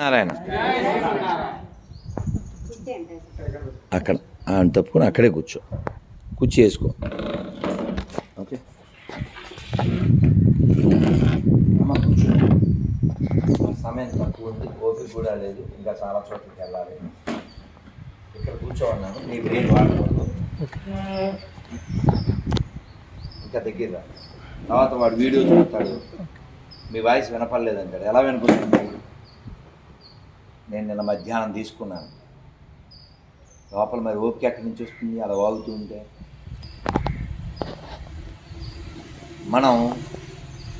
నారాయణ. అక్కడ ఆ, తప్పుకొని అక్కడే కూర్చో. కూర్చో వేసుకో. ఓకే. కూర్చో. సమయం తక్కువ ఉంది ఓపిక కూడా లేదు ఇంకా చాలా చోట్లకి వెళ్ళాలి. ఇక్కడ కూర్చోన్నాను నీ బ్రెయిన్ వాడకూడదు ఇంకా దగ్గర తర్వాత వాడు వీడియో చూస్తాడు. మీ వాయిస్ వినపడలేదంటాడు ఎలా వినపడుతుంది? నేను నిన్న మధ్యాహ్నం తీసుకున్నాను. లోపల మరి ఓపిక ఎక్కడి నుంచి వస్తుంది? అలా వాగుతూ ఉంటే. మనం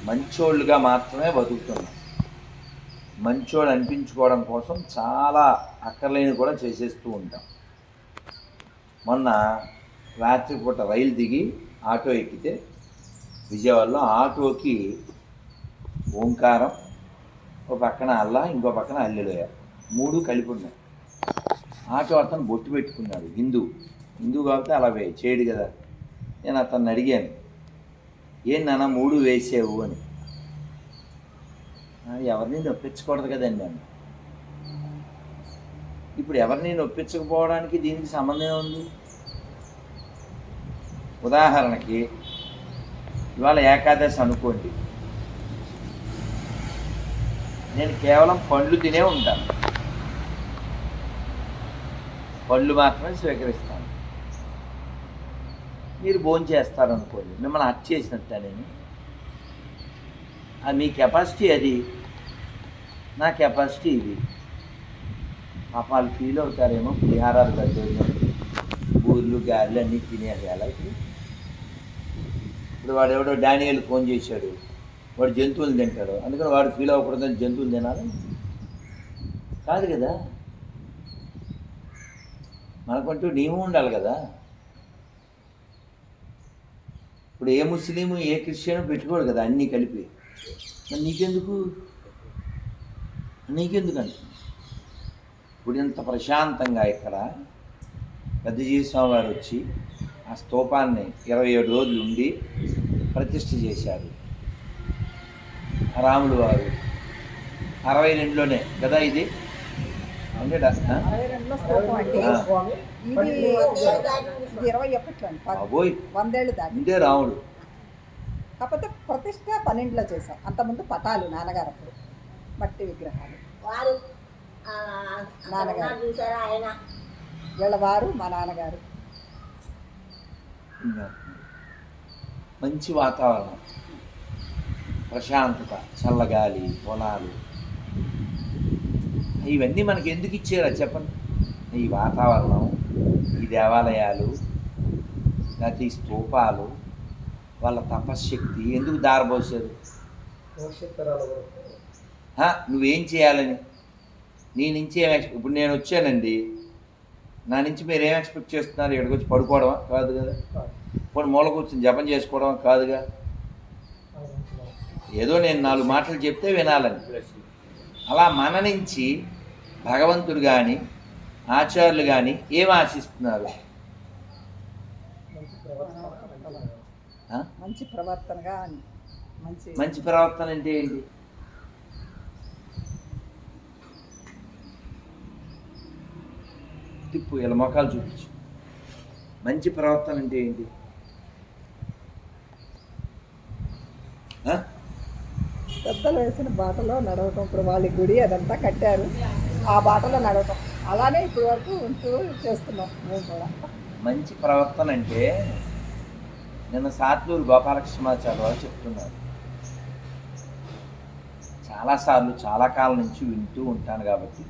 మంచోళ్ళుగా మాత్రమే బతుకుతున్నాం. మంచోళ్ళు అనిపించుకోవడం కోసం చాలా అక్కర్లేని కూడా చేసేస్తూ ఉంటాం. మొన్న రాత్రిపూట రైలు దిగి ఆటో ఎక్కితే విజయవాడలో ఆటోకి ఓంకారం ఒక పక్కన అల్లా ఇంకో పక్కన అల్లెలోయ. మూడు కలిపి ఉన్నాయి. ఆటో అతను బొట్టు పెట్టుకున్నాడు. హిందూ. హిందూ కాబట్టి అలా వే చేయడు కదా. నేను అతన్ని అడిగాను. ఏం నాన్న మూడు వేసావు అని. ఎవరిని నొప్పించకూడదు కదండి అన్న ఇప్పుడు ఎవరిని నొప్పించకపోవడానికి దీనికి సంబంధం ఉంది ఉదాహరణకి ఇవాళ ఏకాదశి అనుకోండి. నేను కేవలం పండ్లు తినే ఉంటాను. పళ్ళు మాత్రమే స్వీకరిస్తాను. మీరు భోజనం చేస్తారనుకోండి మిమ్మల్ని హత్య చేసినట్ట అది మీ కెపాసిటీ అది. నా కెపాసిటీ ఇది. పాపాలు ఫీల్ అవుతారేమో పులిహారాలు కట్టేమో ఊర్లు గారెలు అన్నీ తినేది ఇప్పుడు ఇప్పుడు వాడు ఎవడో డానియల్ ఫోన్ చేశాడు. వాడు జంతువులు తింటాడు. అందుకని వాడు ఫీల్ అవ్వకూడదని జంతువులు తినాలి. కాదు కదా? మనకంటూ నియమం ఉండాలి కదా. ఇప్పుడు ఏ ముస్లిం ఏ క్రిస్టియన్ పెట్టుకోడు కదా అన్నీ కలిపి. మరి నీకెందుకు? నీకెందుకు ఇప్పుడు ఇంత ప్రశాంతంగా ఇక్కడ పెద్ద జీవిస్వామి వారు వచ్చి ఆ స్తూపాన్ని ఇరవై ఏడు రోజులు ఉండి ప్రతిష్ఠ చేశారు. రాములు వారు అరవై రెండులోనే కదా ఇది? వందేళ్ళు దాటి. రాముడు. కాకపోతే ప్రతిష్ట పన్నెండులో చేసాం అంతకుముందు పటాలు నాన్నగారు అప్పుడు. మట్టి విగ్రహాలు. వారు ఆ, నాన్నగారు. ఆయన? వీళ్ళ వారు మా నాన్నగారు. ఇంకా మంచి వాతావరణం. ప్రశాంతత చల్లగాలి పొలాలు ఇవన్నీ మనకి ఎందుకు ఇచ్చారా చెప్పండి. ఈ వాతావరణం ఈ దేవాలయాలు లేకపోతే ఈ స్తూపాలు వాళ్ళ తపశ్శక్తి ఎందుకు దారబోసారు? హా, నువ్వేం చేయాలని? నీ నుంచి ఏం ఎక్స్పెక్ట్ ఇప్పుడు నేను వచ్చానండి. నా నుంచి మీరు ఏం ఎక్స్పెక్ట్ చేస్తున్నారు? ఇక్కడికి వచ్చి పడుకోవడమా? కాదు కదా. ఇప్పుడు మూల కూర్చొని జపం చేసుకోవడమా? కాదుగా. ఏదో నేను నాలుగు మాటలు చెప్తే వినాలని. అలా మన నుంచి భగవంతుడు కానీ ఆచార్యులు కానీ ఏం ఆశిస్తున్నారు? మంచి ప్రవర్తనగా మంచి మంచి ప్రవర్తన అంటే ఏంటి? తిప్పు ఇలా మొఖాలు చూపించు. మంచి ప్రవర్తన అంటే ఏంటి? పెద్దలు వేసిన బాటలో నడవటం ఇప్పుడు వాళ్ళ గుడి అదంతా కట్టారు. ఆ బాటలో నడవటం. అలానే ఇప్పుడు వరకు ఉంటూ చేస్తున్నాం మేము కూడా. మంచి ప్రవర్తన అంటే నిన్న సాత్లూరు గోపాలకృష్ణమాచార్య వారు చెప్తున్నారు. చాలాసార్లు చాలా కాలం నుంచి వింటూ ఉంటాను కాబట్టి.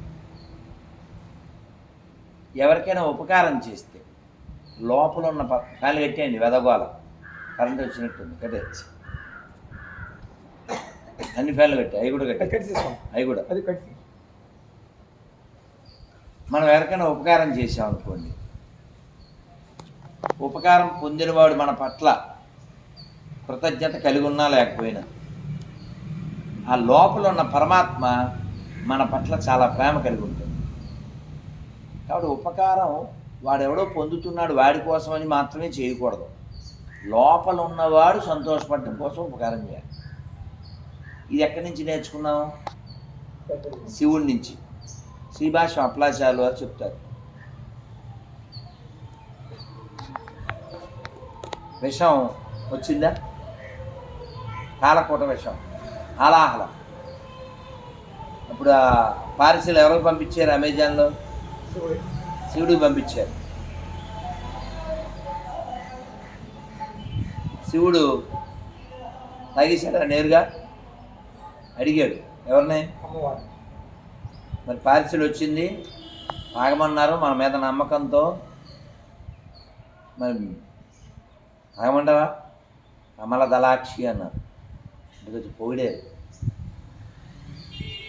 ఎవరికైనా ఉపకారం చేస్తే లోపల ఉన్న ఫ్యాన్లు కట్టేయండి వెదగోల కరెంట్ వచ్చినట్టుంది కట్టేసి అన్ని ఫ్యాన్లు కట్టాయి అవి కూడా కట్టాయి అవి కూడా. అది కట్టి మనం ఎవరికైనా ఉపకారం చేసాం అనుకోండి. ఉపకారం పొందినవాడు మన పట్ల కృతజ్ఞత కలిగి ఉన్నా లేకపోయినా ఆ లోపల ఉన్న పరమాత్మ మన పట్ల చాలా ప్రేమ కలిగి ఉంటుంది. కాబట్టి ఉపకారం వాడెవడో పొందుతున్నాడు వాడి కోసమని మాత్రమే చేయకూడదు. లోపల ఉన్నవాడు సంతోషపడటం కోసం ఉపకారం చేయాలి. ఇది ఎక్కడి నుంచి నేర్చుకున్నాం శివుడి నుంచి. శ్రీభాష అప్లాచాలు అని చెప్తారు. విషం వచ్చిందా? కాలకూట విషం. హలాహలం. ఇప్పుడు ఆ పార్సిల్ ఎవరికి పంపించారు అమెజాన్లో? శివుడికి పంపించారు. శివుడు తాగేశాడా నేరుగా? అడిగాడు. ఎవరిని? మరి పార్సిల్ వచ్చింది. ఆగమన్నారు మన మీద నమ్మకంతో. మరి ఆగమంటారా కమల దళాక్షి అన్నారు. ఇంటికొచ్చి పొగిడే. పొగిడేది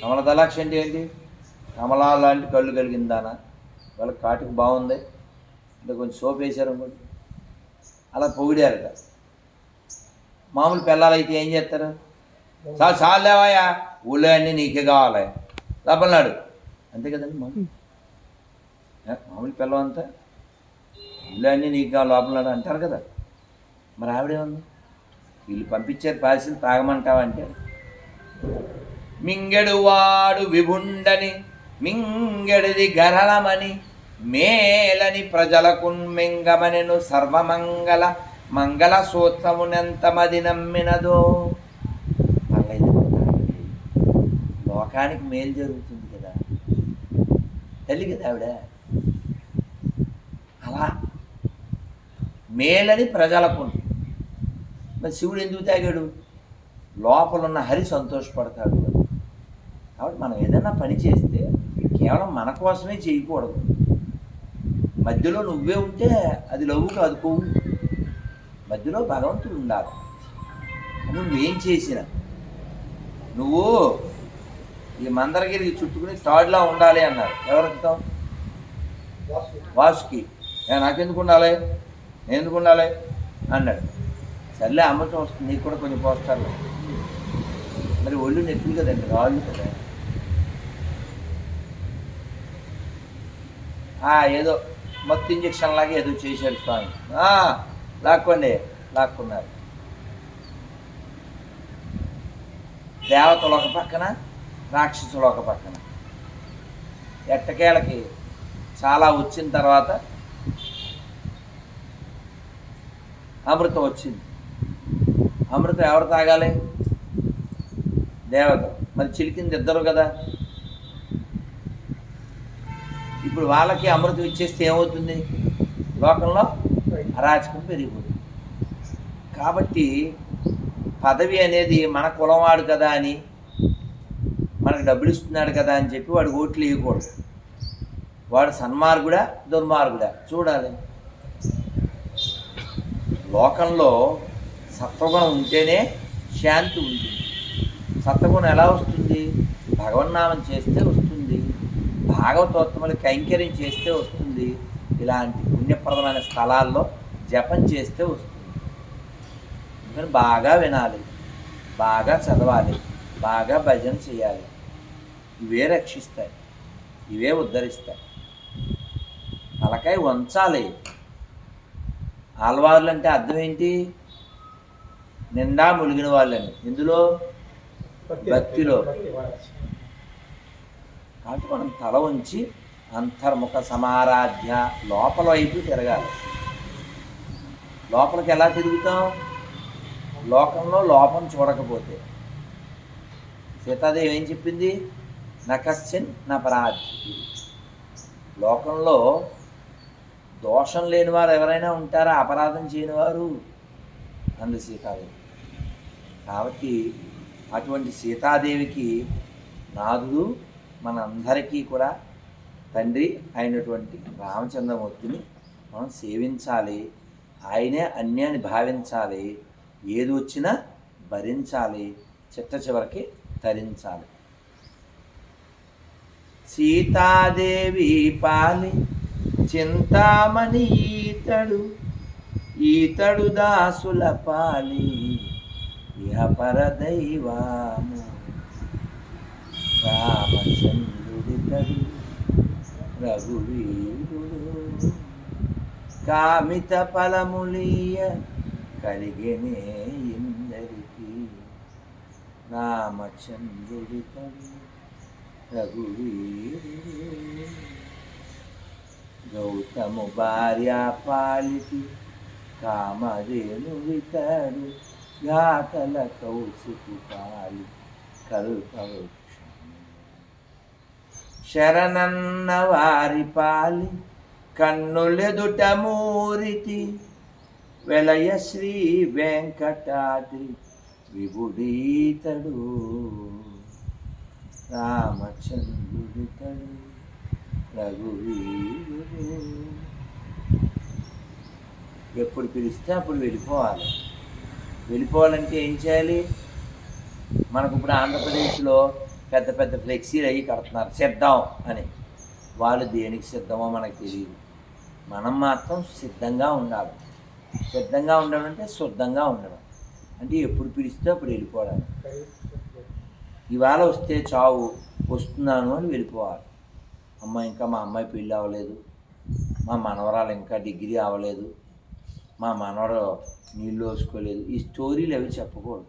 కమల దళాక్షి అంటే ఏంటి? కమలా లాంటి కళ్ళు కలిగిందానా? వాళ్ళ కాటుకు బాగుంది. అంటే కొంచెం సోప్ వేశారు అనుకోండి. అలా పొగిడారట. మామూలు పిల్లలైతే ఏం చేస్తారు? చాలు చాలు లేవాయా ఊళ్ళో అన్నీ నీకే కావాలి. తప్పన్నాడు అంతే కదండి మామూలు? మామూలు పిల్లం అంతా ఊళ్ళో అన్నీ నీకు లోపలన్నాడు అంటారు కదా. మరి ఆవిడేముంది వీళ్ళు పంపించారు పార్సిల్ తాగమంటావంటే? మింగెడు వాడు విభుండని మింగెడిది గరళమని మేలని ప్రజలకు మింగమనెను సర్వమంగళ మంగళ సూత్రమునెంతమది నమ్మినదో పర్లేదు లోకానికి మేలు జరుగుతుంది. తల్లి కదా ఆవిడ అలా మేలని ప్రజలకు మరి శివుడు ఎందుకు తాగాడు? లోపలున్న హరి సంతోషపడతాడు కాబట్టి మనం ఏదైనా పని చేస్తే కేవలం మన కోసమే చేయకూడదు. మధ్యలో నువ్వే ఉంటే అది లవ్వు కాదు కొవ్వు. మధ్యలో భగవంతుడు ఉండాలి. నువ్వేం చేసినా. నువ్వు ఈ మందరగిరికి చుట్టుకుని తాడులా ఉండాలి అన్నారు. ఎవరితో వాసుకి. నాకెందుకు ఉండాలి? నేను ఎందుకు ఉండాలి? అన్నాడు. సర్లే అమృతం వస్తుంది నీకు కూడా కొంచెం పోస్తారు మరి ఒళ్ళు నొప్పులు కదండి రాళ్ళు కదా. ఏదో మత్తు ఇంజక్షన్ లాగా ఏదో చేశాడు స్వామి. లాక్కోండి. లాక్కున్నారు. దేవతలు ఒక పక్కన రాక్షసులు ఒక పక్కన. ఎట్టకేళకి చాలా వచ్చిన తర్వాత అమృతం వచ్చింది. అమృతం ఎవరు తాగాలి? దేవత. మరి చిలికింది ఇద్దరు కదా. ఇప్పుడు వాళ్ళకి అమృతం ఇచ్చేస్తే ఏమవుతుంది? లోకంలో అరాచకం పెరిగిపోతుంది. కాబట్టి పదవి అనేది మన కులవాడు కదా అని మనకు డబ్బులు ఇస్తున్నాడు కదా అని చెప్పి వాడు ఓట్లు వేయకూడదు. వాడు సన్మార్గుడా దుర్మార్గుడా? చూడాలి. లోకంలో సత్వగుణం ఉంటేనే శాంతి ఉంటుంది. సత్వగుణం ఎలా వస్తుంది? భగవన్నామం చేస్తే వస్తుంది. భాగవతోత్తములు కైంకర్యం చేస్తే వస్తుంది. ఇలాంటి పుణ్యప్రదమైన స్థలాల్లో జపం చేస్తే వస్తుంది. బాగా వినాలి. బాగా చదవాలి. బాగా భజన చేయాలి. ఇవే రక్షిస్తాయి ఇవే ఉద్ధరిస్తాయి. తలకాయ వంచాలి. ఆల్వార్లు అంటే అర్థం ఏంటి? నిండా ములిగిన వాళ్ళని. ఇందులో భక్తిలో. కాబట్టి మనం తల ఉంచి అంతర్ముఖ సమారాధ్య లోపల వైపు తిరగాలి. లోపలికి ఎలా తిరుగుతాం? లోకంలో లోపం చూడకపోతే. సీతాదేవి ఏం చెప్పింది? నకశ్చిన్ నపరాధి లోకంలో దోషం లేని వారు ఎవరైనా ఉంటారా? అపరాధం చేయనివారు? అంది సీతాదేవి. కాబట్టి అటువంటి సీతాదేవికి నాదుడు మనందరికీ కూడా తండ్రి అయినటువంటి రామచంద్రమూర్తిని మనం సేవించాలి. ఆయనే అన్యాన్ని భావించాలి. ఏది వచ్చినా భరించాలి. చిట్ట చివరికి తరించాలి. సీతాదేవి పాలి చింతామణి ఈతడు ఈతడు దాసుల పాలి. ఇహ పరదైవాము. రామచంద్రుడితడు రఘువీరుడు. కామిత ఫలములీయ కలిగినే ఇందరికీ. రామచంద్రుడితడు రఘువీరుడు గౌతము భార్య పాలికి కామధేను వితరు ఘాతల కౌశికు పాలి కల్పవృక్షము. శరణన్న వారి పాలి కన్నులెదుట మూరితి వెలయ శ్రీ వెంకటాద్రి విభుడీతడు. రామచంద్రుడితడు రఘువీరుడు ఎప్పుడు పిలిస్తే అప్పుడు వెళ్ళిపోవాలి. వెళ్ళిపోవాలంటే ఏం చేయాలి? మనకు ఇప్పుడు ఆంధ్రప్రదేశ్లో పెద్ద పెద్ద ఫ్లెక్సీలు అవి కడుతున్నారు. సిద్ధం అని. వాళ్ళు దేనికి సిద్ధమో మనకు తెలియదు. మనం మాత్రం సిద్ధంగా ఉండాలి. సిద్ధంగా ఉండడం అంటే శుద్ధంగా ఉండడం అంటే ఎప్పుడు పిలిస్తే అప్పుడు వెళ్ళిపోవడం ఇవాళ వస్తే చావు వస్తున్నాను అని వెళ్ళిపోవాలి. అమ్మ ఇంకా మా అమ్మాయి పెళ్ళి అవ్వలేదు. మా మనవరాలు ఇంకా డిగ్రీ అవ్వలేదు. మా మనవడు నీళ్ళు వేసుకోలేదు. ఈ స్టోరీలు అవి చెప్పకూడదు.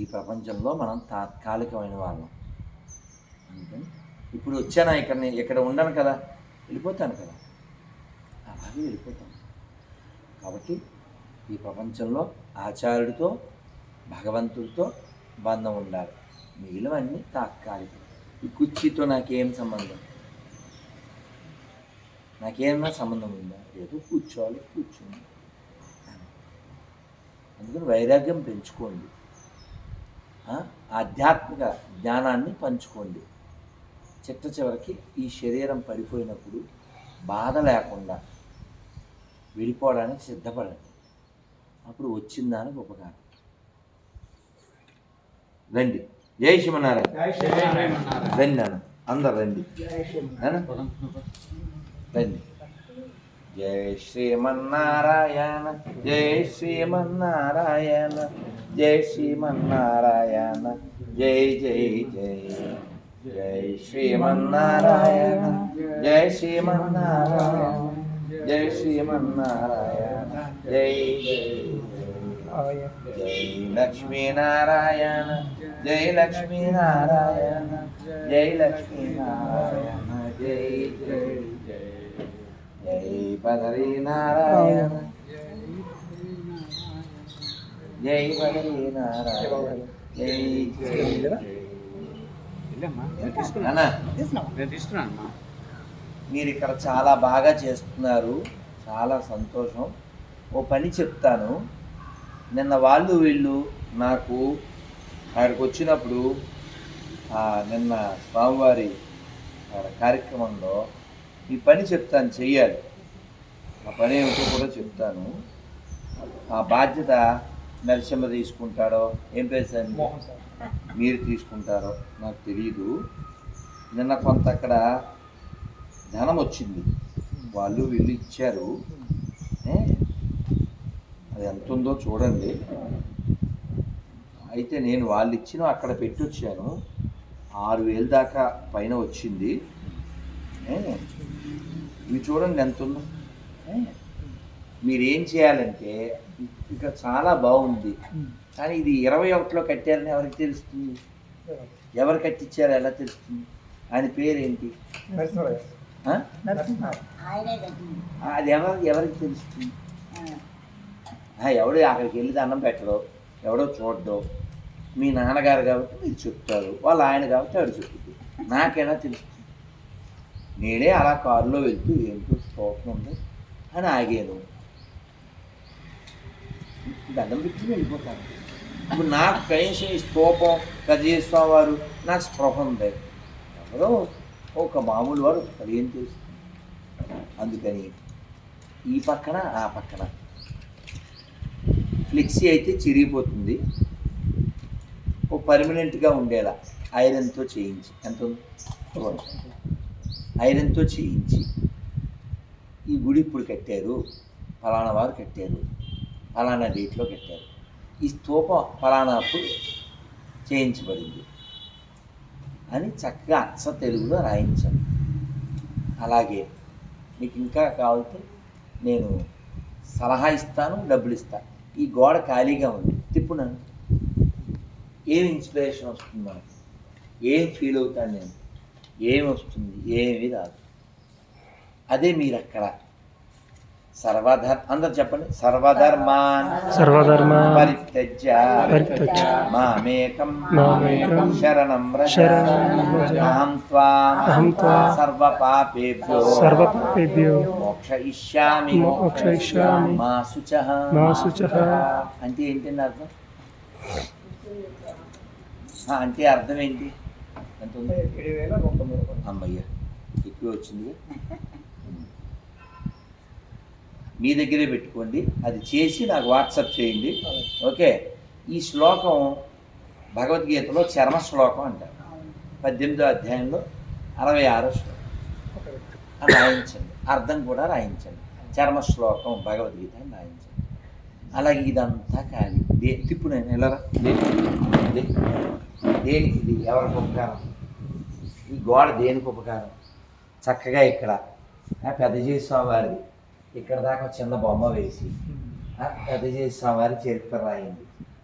ఈ ప్రపంచంలో మనం తాత్కాలికమైన వాళ్ళం. అందుకని ఇప్పుడు వచ్చానా ఇక్కడ నేను ఇక్కడ ఉండను కదా. వెళ్ళిపోతాను కదా. అలాగే వెళ్ళిపోతాను కాబట్టి ఈ ప్రపంచంలో ఆచార్యుడితో భగవంతుడితో బంధం ఉండాలి మిగిలినవన్నీ తాత్కాలికం. ఈ కుర్చీతో నాకేం సంబంధం? నాకేమన్నా సంబంధం ఉందా? ఏదో కూర్చోవాలి కూర్చోండి అందుకని వైరాగ్యం పెంచుకోండి. ఆధ్యాత్మిక జ్ఞానాన్ని పంచుకోండి. చిట్ట చివరికి ఈ శరీరం పడిపోయినప్పుడు బాధ లేకుండా వెళ్ళిపోవడానికి సిద్ధపడండి. అప్పుడు వచ్చిందానికి ఉపకారం. రండి. జై శివనారాయణ రండి నాన్న. అందరు రండి? రండి. జై శ్రీమన్నారాయణ. జై శ్రీమన్నారాయణ. జై శ్రీమన్నారాయణ. జై జై జై. జై శ్రీమన్నారాయణ. జై శ్రీమన్నారాయణ. జై శ్రీమన్నారాయణ. జై జై. జై లక్ష్మీనారాయణ జై లక్ష్మీనారాయణ జై లక్ష్మీనారాయణ జై జై జై. జై బదరీ నారాయణ జై బదరీ నారాయణ జై మీరు ఇక్కడ చాలా బాగా చేస్తున్నారు. చాలా సంతోషం. ఓ పని చెప్తాను. నిన్న వాళ్ళు వీళ్ళు నాకు అక్కడికి వచ్చినప్పుడు ఆ, నిన్న స్వామివారి కార్యక్రమంలో ఈ పని చెప్తాను చెయ్యాలి. ఆ పని ఏమిటో కూడా చెప్తాను. ఆ బాధ్యత నరసింహ తీసుకుంటాడో ఏం పేరు సార్ మీది? మీరు తీసుకుంటారో నాకు తెలియదు నిన్న కొంత అక్కడ ధనం వచ్చింది. వాళ్ళు వీళ్ళు ఇచ్చారు? అది ఎంత ఉందో చూడండి. అయితే నేను వాళ్ళు ఇచ్చిన అక్కడ పెట్టొచ్చాను. ఆరు వేలు దాకా పైన వచ్చింది? ఇవి చూడండి ఎంత ఉందో ఏ? మీరేం చేయాలంటే ఇక చాలా బాగుంది. కానీ ఇది ఇరవై ఒకటిలో కట్టారని ఎవరికి తెలుస్తుంది? ఎవరు కట్టించారో ఎలా తెలుస్తుంది? ఆయన పేరేంటి? అది ఎవరు ఎవరికి తెలుస్తుంది? ఎవడు అక్కడికి వెళ్ళి దండం పెట్టడు ఎవడో చూడడు మీ నాన్నగారు కాబట్టి మీరు చెప్తారు వాళ్ళ ఆయన కాబట్టి ఆడు చెప్తుంది. నాకైనా తెలుస్తుంది నేనే అలా కారులో వెళ్తూ ఏంటో స్తోత్రం ఉంది అని ఆగాను. దండం పెట్టి వెళ్ళిపోతాను. ఇప్పుడు నాకు కనీసం ఈ స్తూపం కజేశ్వరం వారు నాకు స్పృహ ఉంది. ఎవరో ఒక మామూలు వారు అది ఏం తెలుస్తుంది అందుకని ఈ పక్కన ఆ పక్కన ఫ్లెక్సీ అయితే చిరిగిపోతుంది. ఓ పర్మనెంట్గా ఉండేలా. ఐరన్తో చేయించి. ఎంత ఐరన్తో చేయించి. ఈ గుడి ఇప్పుడు కట్టారు. ఫలానా వారు కట్టారు. ఫలానా డేట్లో కట్టారు. ఈ స్తూపం ఫలానా అప్పుడు చేయించబడింది. అని చక్కగా అచ్చ తెలుగులో రాయించాను అలాగే మీకు ఇంకా కావాలంటే నేను సలహా ఇస్తాను డబ్బులు ఇస్తాను. ఈ గోడ ఖాళీగా ఉంది. తిప్పునాను ఏం ఇన్స్పిరేషన్ వస్తుంది నాకు ఏం ఫీల్ అవుతాను నేను? ఏం వస్తుంది? ఏమీ రాదు. అదే మీరు అక్కడ. సర్వధర్ అందరు చెప్పండి సర్వధర్మాన్ సర్వధర్మాన్ పరిత్యజ్య పరిత్యజ్య మామేకం మామేకం శరణం శరణం. అహం త్వాం అహం త్వాం సర్వపాపేభ్యో సర్వపాపేభ్యో మోక్షయిష్యామి మోక్షయిష్యామి. మా శుచః మా శుచః. అంటే ఏంటండి అర్థం అంటే అర్థం ఏంటి ఎంత ఉంది. అమ్మయ్య ఎక్కువ వచ్చింది మీ దగ్గరే పెట్టుకోండి. అది చేసి నాకు వాట్సాప్ చేయండి. ఓకే? ఈ శ్లోకం భగవద్గీతలో చర్మ శ్లోకం అంటారు. పద్దెనిమిదో అధ్యాయంలో అరవై ఆరో శ్లోకం. రాయించండి. అర్థం కూడా రాయించండి. చర్మ శ్లోకం భగవద్గీత అని రాయించండి. అలాగే ఇదంతా ఖాళీ. దే తిప్పు నేను ఎలా దేనికి? ఇది ఎవరికి ఉపకారం? ఈ గోడ దేనికి ఉపకారం? చక్కగా ఇక్కడ పెద్దజీ స్వామి వారిది ఇక్కడ దాకా చిన్న బొమ్మ వేసి అది పెద్దజీ స్వామి చరిత్ర రాయింది.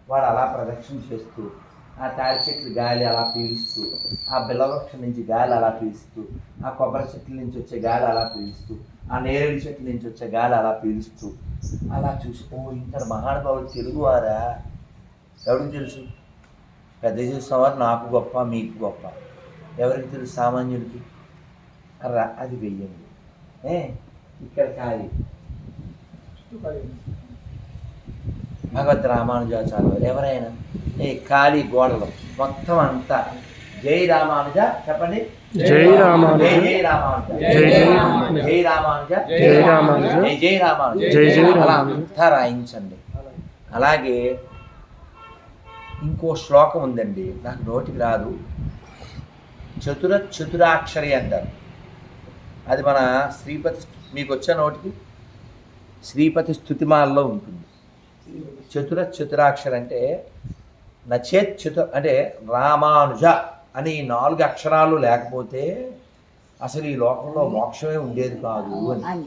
వాడు అలా ప్రదక్షిణ చేస్తూ ఆ తాడి చెట్లు గాలి అలా పీలుస్తూ ఆ బిల్లవృక్షం నుంచి గాలి అలా పీలుస్తూ ఆ కొబ్బరి చెట్ల నుంచి వచ్చే గాలి అలా పీలుస్తూ ఆ నేరేడు చెట్ల నుంచి వచ్చే గాలి అలా పీలుస్తూ అలా చూసుకో ఓ ఇంత మహానుభావుడు తెలుగువారా? ఎవరికి తెలుసు? పెద్ద చేసేవారు నాకు గొప్ప మీకు గొప్ప. ఎవరికి తెలుసు సామాన్యుడికి? రా అది వెయ్యండి. ఏ? ఇక్కడ ఖాళీ. భగవద్ రామానుజాచార్యులు ఎవరైనా? ఏ ఖాళీ గోడలు. మొత్తం అంతా. జై రామానుజ చెప్పండి. జై రామానుజ. జై రామానుజ. జై రామానుజ. జై రామానుజ. జై రామానుజ. జై రామానుజ. జై జై అలా రామానుజ. అంతా రాయించండి. అలాగే ఇంకో శ్లోకం ఉందండి. నాకు నోటికి రాదు. చతుర చతురాక్షరి అంటారు. అది మన శ్రీపతి మీకు వచ్చే నోటికి? శ్రీపతి స్థుతిమాలలో ఉంటుంది. చతుర చతురాక్షరి అంటే నచేత్ చతు అంటే రామానుజ అని ఈ నాలుగు అక్షరాలు లేకపోతే అసలు ఈ లోకంలో మోక్షమే ఉండేది కాదు అని.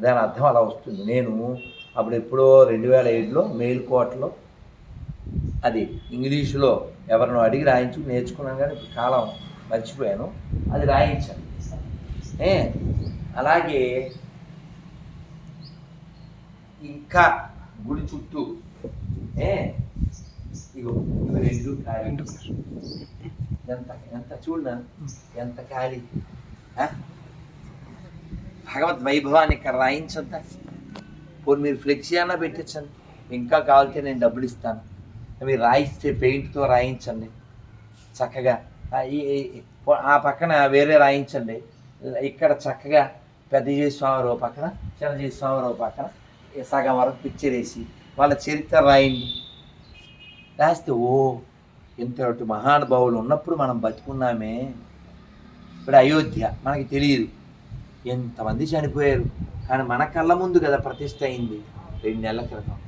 దాని అర్థం అలా వస్తుంది. నేను అప్పుడు ఎప్పుడో రెండు వేల ఏడులో మేల్కోటలో అది ఇంగ్లీషులో ఎవరినో అడిగి రాయించు నేర్చుకున్నాను కానీ కాలం మర్చిపోయాను. అది రాయించాను. అలాగే ఇంకా గుడి చుట్టూ ఏ ఇగో ఇవి రెండు ఖాళీ. ఎంత ఎంత చూడనా? ఎంత ఖాళీ? భగవద్ వైభవాన్ని ఇక్కడ రాయించొద్దా? పోనీ మీరు ఫ్లెక్సీ అన్నా పెట్టించండి ఇంకా కావాలితే నేను డబ్బులు ఇస్తాను. మీరు రాయిస్తే పెయింట్తో రాయించండి. చక్కగా. ఆ పక్కన వేరే రాయించండి. ఇక్కడ చక్కగా పెద్దజీ స్వామి ఓ పక్కన చిన్నజీ స్వామి ఓ పక్కన సగం వరకు పిక్చర్ వేసి వాళ్ళ చరిత్ర రాయండి. రాస్తే ఓ ఇంతటి మహానుభావులు ఉన్నప్పుడు మనం బతుకున్నామే. ఇప్పుడు అయోధ్య మనకి తెలియదు. ఎంతమంది చనిపోయారు? కానీ మన కళ్ళ ముందు కదా ప్రతిష్ట అయింది. రెండు నెలల క్రితం.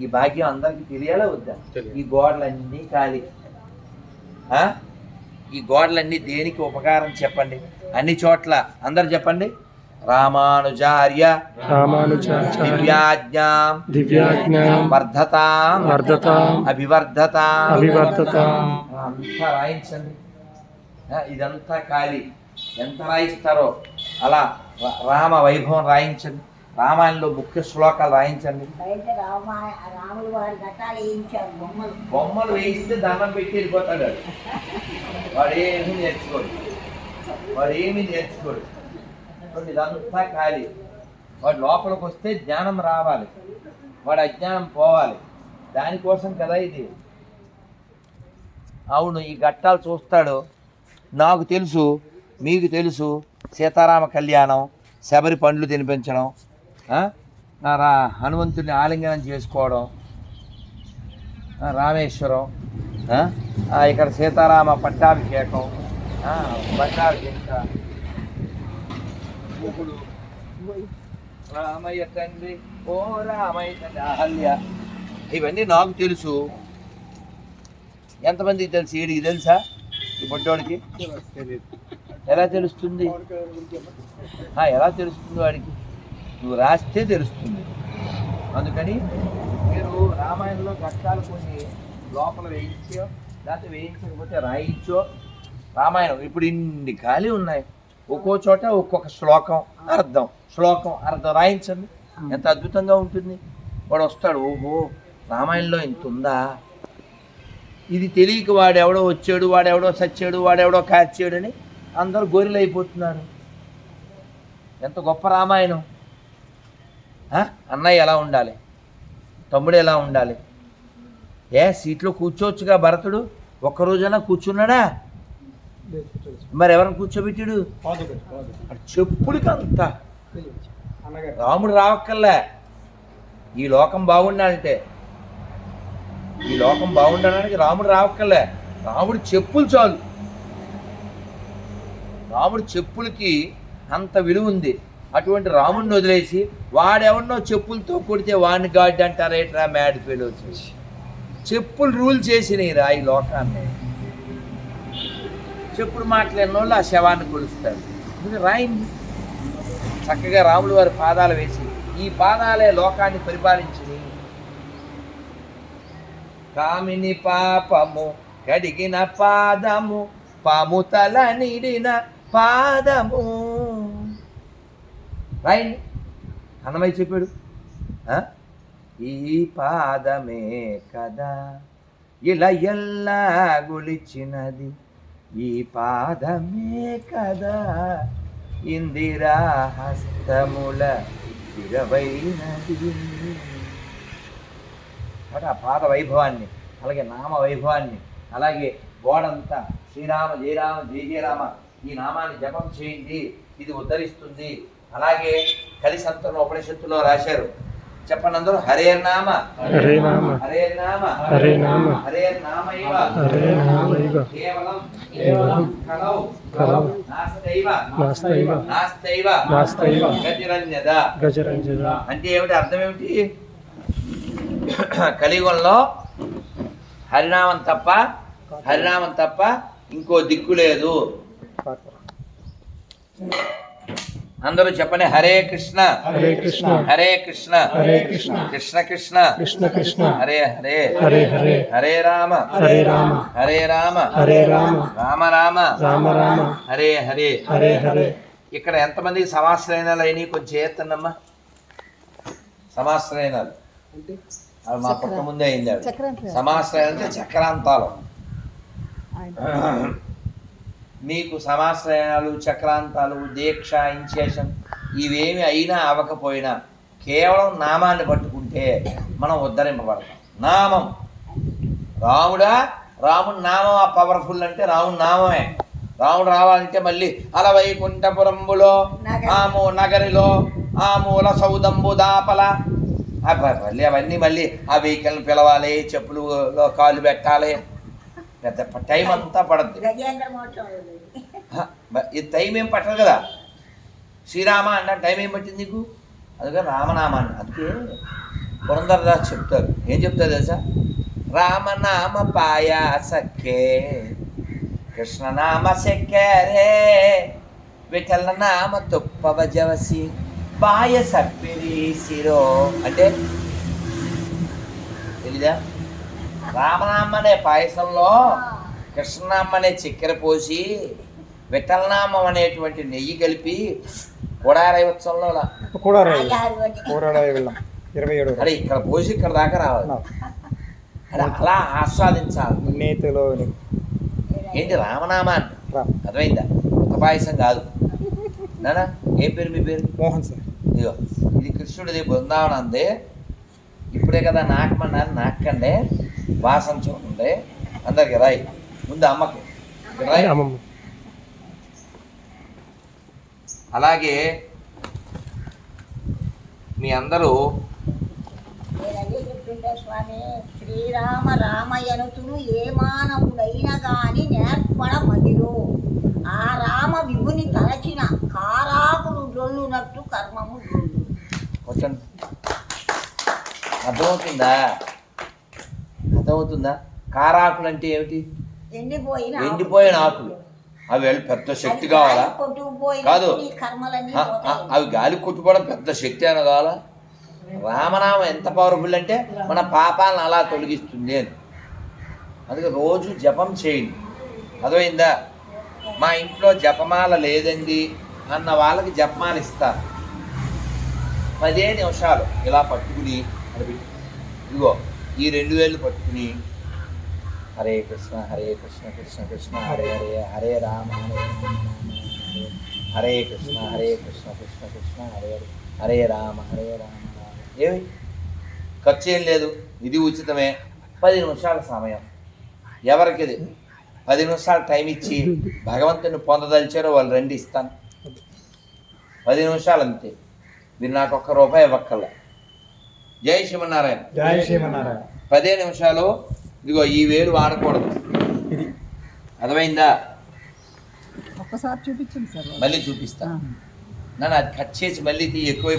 ఈ భాగ్యం అందరికీ తెలియాలా వద్దా? ఈ గోడలన్నీ ఖాళీ? ఈ గోడలన్నీ దేనికి ఉపకారం చెప్పండి? అన్ని చోట్ల అందరు చెప్పండి. రామానుజార్య రామానుజాచార్య దివ్యాజ్ఞాం దివ్యాజ్ఞాం వర్ధతాం వర్ధతాం అభివర్ధతాం. అభివర్ధతాం. అంతా రాయించండి. ఇదంతా ఖాళీ. ఎంత రాయిస్తారో అలా రామ వైభవం రాయించండి. రామాయణంలో ముఖ్య శ్లోకాలు రాయించండి. బొమ్మలు. వేయిస్తే దండం పెట్టి వెళ్ళిపోతాడు వాడు. ఏమీ నేర్చుకోడు. వాడు ఏమీ నేర్చుకోడు. ఇదంతా ఖాళీ. వాడు లోపలికి వస్తే జ్ఞానం రావాలి. వాడు అజ్ఞానం పోవాలి. దానికోసం కదా ఇది. అవును ఈ ఘట్టాలు చూస్తాడు. నాకు తెలుసు మీకు తెలుసు సీతారామ కళ్యాణం శబరి పండ్లు తినిపించడం రా హనుమంతుడిని ఆలింగనం చేసుకోవడం. రామేశ్వరం. ఇక్కడ సీతారామ పట్టాభిషేకం. పట్టాభిషేక ఇప్పుడు రామయ్య తండ్రి. ఓ రామయ్య తండ్రి అహల్య ఇవన్నీ నాకు తెలుసు. ఎంతమందికి తెలుసు? వీడికి తెలుసా? ఈ పొట్టోడికి ఎలా తెలుస్తుంది? ఎలా తెలుస్తుంది వాడికి? నువ్వు రాస్తే తెలుస్తుంది. అందుకని మీరు రామాయణంలో ఘట్టాలు కొన్ని లోపల వేయించి లేకపోతే వేయించకపోతే రాయించో. రామాయణం ఇప్పుడు ఇన్ని ఖాళీ ఉన్నాయి. ఒక్కో చోట ఒక్కొక్క శ్లోకం అర్థం. శ్లోకం అర్థం రాయించండి. ఎంత అద్భుతంగా ఉంటుంది. వాడు వస్తాడు ఓహో రామాయణంలో ఇంత ఉందా? ఇది తెలియక వాడెవడో వచ్చాడు వాడెవడో చచ్చాడు వాడెవడో కాచాడు అని అందరూ గొర్రెలు అయిపోతున్నారు. ఎంత గొప్ప రామాయణం? అన్నయ్య ఎలా ఉండాలి? తమ్ముడు ఎలా ఉండాలి? ఏ సీట్లో కూర్చోవచ్చుగా భరతుడు? ఒక్క రోజైనా కూర్చున్నాడా? మరి ఎవరిని కూర్చోబెట్టాడు? అటు చెప్పులకి అంత రాముడు రావక్కర్లే. ఈ లోకం బాగుండాలంటే. ఈ లోకం బాగుండడానికి రాముడు రావక్కర్లే. రాముడు చెప్పులు చాలు. రాముడు చెప్పులకి అంత విలువ ఉంది. అటువంటి రాముడిని వదిలేసి వాడెవరినో చెప్పులతో కొడితే వాడిని గాడ్ అంటారేట్రా మ్యాడ్ వచ్చేసి చెప్పులు రూల్ చేసినాయి రా ఈ లోకాన్ని. చెప్పుడు మాట్లాడిన వాళ్ళు ఆ శవాన్ని కొలుస్తారు. ఇది రాయింది చక్కగా రాములు వారి పాదాలు వేసి ఈ పాదాలే లోకాన్ని పరిపాలించింది కామిని పాపము కడిగిన పాదము పాము తల నిడిన పాదము. రాయండి. అన్నమయ్య చెప్పాడు. ఈ పాదమే కదా ఇలా ఎల్లా గులిచినది ఈ పాదమే కదా ఇందిరా హస్తముల ఇరవైనది కాబట్టి ఆ పాద వైభవాన్ని అలాగే నామ వైభవాన్ని అలాగే గోడంతా శ్రీరామ జయరామ జయ జయరామ ఈ నామాన్ని జపం చేయండి ఇది ఉద్ధరిస్తుంది. అలాగే కలిసంతరం ఉపనిషత్తులో రాశారు. చెప్పండి అందరూ హరే నామ. హరే నామ. హరే నామ. హరే నామ. హరే నామైవ హరే నామైవ కేవలం కేవలం. కలౌ. కలౌ. నాస్తైవ. నాస్తైవ. నాస్తైవ. నాస్తైవ. గతిరంజద గజరంజన అంటే ఏమిటి అర్థం ఏమిటి? కలియుగంలో హరినామం తప్ప హరినామం తప్ప ఇంకో దిక్కు లేదు. అందరూ చెప్పండి హరే కృష్ణ. హరే కృష్ణ. హరే కృష్ణ. హరే కృష్ణ. కృష్ణ కృష్ణ. కృష్ణ కృష్ణ. హరే హరే. హరే హరే. హరే రామ. హరే రామ. హరే రామ. హరే రామ. రామ రామ. రామ రామ. హరే హరే. హరే హరే. ఇక్కడ ఎంతమందికి సమాశ్రయనాలు అయినాయి? కొంచెం చేస్తుందమ్మా సమాశ్రయనాలు. అది మా పక్క ముందే అయింది సమాశ్రయాలు అంటే చక్రాంతాలు. మీకు సమాశ్రయాలు చక్రాంతాలు దీక్ష ఇన్షేషన్ ఇవేమి అయినా అవ్వకపోయినా కేవలం నామాన్ని పట్టుకుంటే మనం ఉద్ధరింపబడతాం. నామం. రాముడా రాముడి నామం ఆ పవర్ఫుల్ అంటే రాముడి నామమే. రాముడు రావాలంటే మళ్ళీ అల వైకుంఠపురంబులో ఆము నగరిలో ఆ మూల సౌదంబు దాపల. మళ్ళీ అవన్నీ మళ్ళీ ఆ వెహికల్ని పిలవాలి చెప్పులులో కాలు పెట్టాలి. పెద్ద టైం అంతా పడద్ది. ఇది టైం ఏం పట్టదు కదా. శ్రీరామ అన్న టైం ఏం పట్టింది నీకు? అందుకే రామనామాన్ని. అందుకే పురంధరదాస్ చెప్తారు ఏం చెప్తారు తెలుసా? రామనామ పాయ సఖ్యే కృష్ణనామ శక్కెరే విఠల నామ తుప్పవ జవసి సప్పిరి శిరో. అంటే తెలీదా? రామనామ అనే పాయసంలో కృష్ణనామం అనే చక్కెర పోసి విఠలనామం అనేటువంటి నెయ్యి కలిపి కొడారై ఉత్సవంలో అరే ఇక్కడ పోసి ఇక్కడ దాకా రావాలి. అరే అలా ఆస్వాదించాలి. నేతిలో ఏంటి రామనామాన్ని? అర్థమైందా? ఒక పాయసం కాదు. నానా ఏం పేరు మీ పేరు? మోహన్ సార్. ఇదిగో ఇది కృష్ణుడిది బృందావనం అంది ఇప్పుడే కదా నాకమన్నారు నాకండి వాసన చూడండి అందరికి రాయి. ముందు అమ్మకి. రాయి. అలాగే మీ అందరూ స్వామి శ్రీరామ రామయనుతును ఏ మానవుడైనా గాని నేర్పడ మదిలో ఆ రామ విభుని తలచిన కారాకులు జొల్లునట్టు కర్మము అర్థమవుతుందా అర్థమవుతుందా? కారాకులు అంటే ఏమిటి? ఎండిపోయిన ఎండిపోయిన ఆకులు. అవి వెళ్ళి పెద్ద శక్తి కావాలా? కాదు. అవి గాలి కొట్టుకోవడం పెద్ద శక్తి అని కావాలా రామనామం ఎంత పవర్ఫుల్ అంటే మన పాపాలను అలా తొలగిస్తుంది అని. అందుకే రోజు జపం చేయండి. అర్థమైందా? మా ఇంట్లో జపమాల లేదండి అన్న వాళ్ళకి జపమాల ఇస్తారు పదే నిమిషాలు ఇలా పట్టుకుని అడిపి ఇదిగో. ఈ రెండు వేలు పట్టుకుని హరే కృష్ణ హరే కృష్ణ కృష్ణ కృష్ణ హరే హరే హరే రామ హరే హరే కృష్ణ హరే కృష్ణ కృష్ణ కృష్ణ హరే హరే హరే రామ హరే రామ రామ. ఏమి ఖర్చు ఏం లేదు. ఇది ఉచితమే. పది నిమిషాల సమయం. ఎవరికి ఇది పది నిమిషాలు టైం ఇచ్చి భగవంతుని పొందదలిచారో వాళ్ళు రెండు ఇస్తాను. పది నిమిషాలు అంతే. మీరు నాకు ఒక్క రూపాయి ఇవ్వక్కర్లే. జై శివనారాయణ జై శ్రీమన్నారాయణ. పదే నిమిషాలు ఇదిగో ఈ వేలు వాడకూడదు. ఇది. అర్థమైందా? ఒక్కసారి చూపించండి సార్. మళ్ళీ చూపిస్తా. నన్ను అది కట్ చేసి మళ్ళీ తీ ఎక్కువ